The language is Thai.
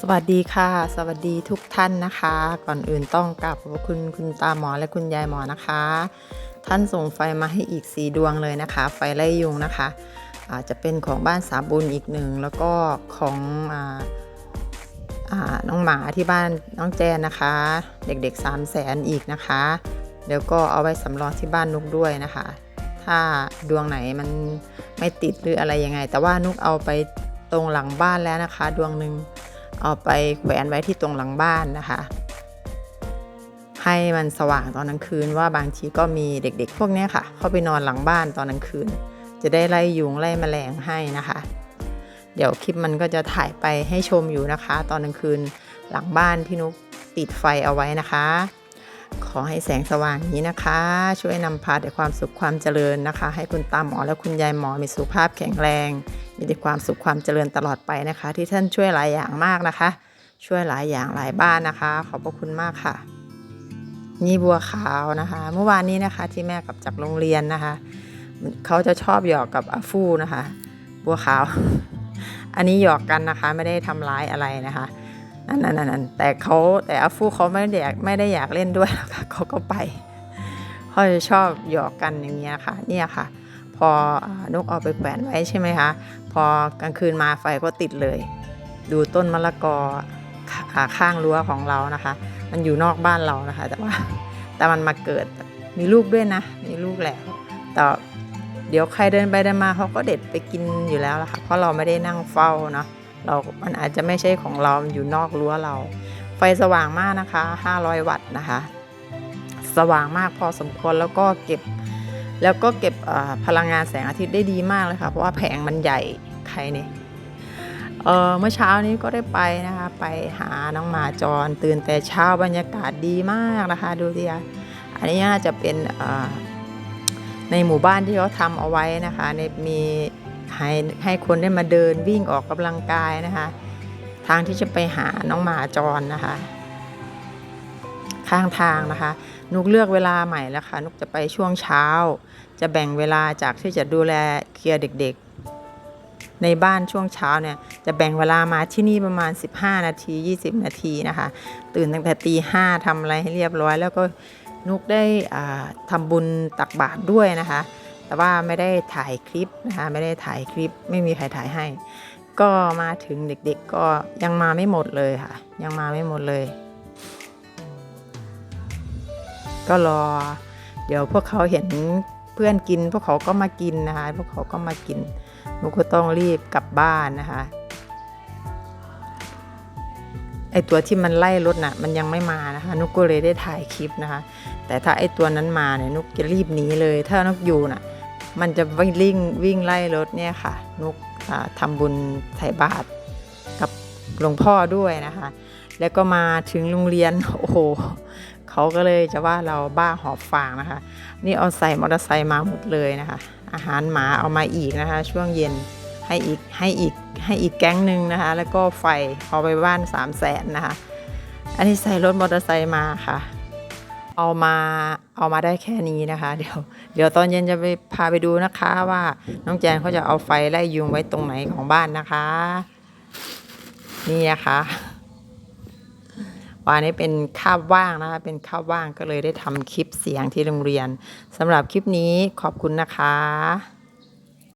สวัสดีค่ะ สวัสดีทุกท่านนะคะ ก่อนอื่นต้องกราบขอบคุณคุณตาหมอและคุณยายหมอนะคะ ท่านส่งไฟมาให้อีกสีดวงเลยนะคะ ไฟไล่ยุงนะคะอาจจะเป็นของบ้านสาบุญอีกหนึ่งแล้วก็ของอน้องหมาที่บ้านน้องแจนนะคะ เด็กๆ3 0 0แสนอีกนะคะเดี๋ยวก็เอาไว้สำรองที่บ้านนุกด้วยนะคะ ถ้าดวงไหนมันไม่ติดหรืออะไรยังไง แต่ว่านุกเอาไปตรงหลังบ้านแล้วนะคะ ดวงหนึ่ง เอาไปแขวนไว้ที่ตรงหลังบ้านนะคะ ให้มันสว่างตอนกลางคืนว่าบางทีก็มีเด็กๆ พวกนี้ค่ะ เข้าไปนอนหลังบ้านตอนกลางคืน จะได้ไล่ยุงไล่แมลงให้นะคะ เดี๋ยวคลิปมันก็จะถ่ายไปให้ชมอยู่นะคะ ตอนกลางคืนหลังบ้านพี่นุ๊กติดไฟเอาไว้นะคะ อให้แสงสว่างนี้นะคะ ช่วยนำพาแต่ความสุขความเจริญนะคะ ให้คุณตาหมอและคุณยายหมอมีสุขภาพแข็งแรง มีแต่ความสุขความเจริญตลอดไปนะคะ ที่ท่านช่วยหลายอย่างมากนะคะ ช่วยหลายอย่างหลายบ้านนะคะ ขอบพระคุณมากค่ะนี่บัวขาวนะคะ เมื่อวานนี้นะคะที่แม่กลับจากโรงเรียนนะคะ เขาจะชอบหยอกกับอาฟูนะคะ บัวขาว อันนี้หยอกกันนะคะไม่ได้ทำร้ายอะไรนะคะ นั่นนั่นนั่นแต่เขาแต่อาฟูเขาไม่ได้อยากไม่ได้อยากเล่นด้วยค่ะเขาก็ไปเขาจะชอบหยอกกันอย่างเงี้ยค่ะ เนี่ยค่ะ พอนกเอาไปแขวนไว้ใช่ไหมคะพอกลางคืนมาไฟก็ติดเลย ดูต้นมะละกอขาข้างรั้วของเรานะคะ มันอยู่นอกบ้านเรานะคะ แต่ว่าแต่มันมาเกิดมีลูกด้วยนะ มีลูกแล้วแต่เดี๋ยวใครเดินไปเดินมาเขาก็เด็ดไปกินอยู่แล้วล่ะค่ะเพราะเราไม่ได้นั่งเฝ้าเนาะ เรามันอาจจะไม่ใช่ของเรามันอยู่นอกรั้วเรา ไฟสว่างมากนะคะ 500 วัตต์นะคะ สว่างมากพอสมควรแล้วก็เก็บ แล้วก็เก็บพลังงานแสงอาทิตย์ได้ดีมากเลยค่ะ เพราะว่าแผงมันใหญ่ใครเนี่ยเมื่อเช้านี้ก็ได้ไปนะคะ ไปหาน้องหมาจร ตื่นแต่เช้าบรรยากาศดีมากนะคะ ดูสิคะอันนี้น่าจะเป็นในหมู่บ้านที่เขาทำเอาไว้นะคะในมี ให้ให้คนได้มาเดินวิ่งออกกำลังกายนะคะ ทางที่จะไปหาน้องหมาจรนะคะ ข้างทางนะคะ นุกเลือกเวลาใหม่แล้วค่ะนุกจะไปช่วงเช้า จะแบ่งเวลาจากที่จะดูแลเคลียร์เด็กๆ ในบ้านช่วงเช้าเนี่ยจะแบ่งเวลามาที่นี่ประมาณ 15 นาที 20 นาทีนะคะ ตื่นตั้งแต่ตีห้าทำอะไรให้เรียบร้อย แล้วก็นุกได้ทำบุญตักบาตรด้วยนะคะ แต่ว่าไม่ได้ถ่ายคลิปนะคะไม่ได้ถ่ายคลิปไม่มีใครถ่ายให้ ก็มาถึงเด็กๆก็ยังมาไม่หมดเลยค่ะ ยังมาไม่หมดเลย ก็รอ เดี๋ยวพวกเขาเห็นเพื่อนกิน พวกเขาก็มากินนะคะพวกเขาก็มากินนุกก็ต้องรีบกลับบ้านนะคะไอตัวที่มันไล่รถน่ะมันยังไม่มานะคะ นุกก็เลยได้ถ่ายคลิปนะคะ แต่ถ้าไอตัวนั้นมาเนี่ยนุกจะรีบหนีเลย ถ้านุกอยู่น่ะ มันจะวิ่งวิ่งไล่รถเนี่ยค่ะ นุกอ่าทำบุญไถ่บาตรกับหลวงพ่อด้วยนะคะ แล้วก็มาถึงโรงเรียนโอ้โหเขาก็เลยจะว่าเราบ้าหอบฟางนะคะ นี่เอาใส่มอเตอร์ไซค์มาหมดเลยนะคะ อาหารหมาเอามาอีกนะคะ ช่วงเย็นให้อีกให้อีกให้อีกแก๊งหนึ่งนะคะ แล้วก็ไฟเอาไปบ้าน3 0 0แสนนะคะ อันนี้ใส่รถมอเตอร์ไซค์มาค่ะ เอามาเอามาได้แค่นี้นะคะ เดี๋ยว เดี๋ยวตอนเย็นจะไปพาไปดูนะคะว่าน้องแจนเขาจะเอาไฟไล่ยุงไว้ตรงไหนของบ้านนะคะ นี่นะคะวันนี้เป็นคาบว่างนะคะเป็นคาบว่างก็เลยได้ทำคลิปเสียงที่โรงเรียนสำหรับคลิปนี้ขอบคุณนะคะ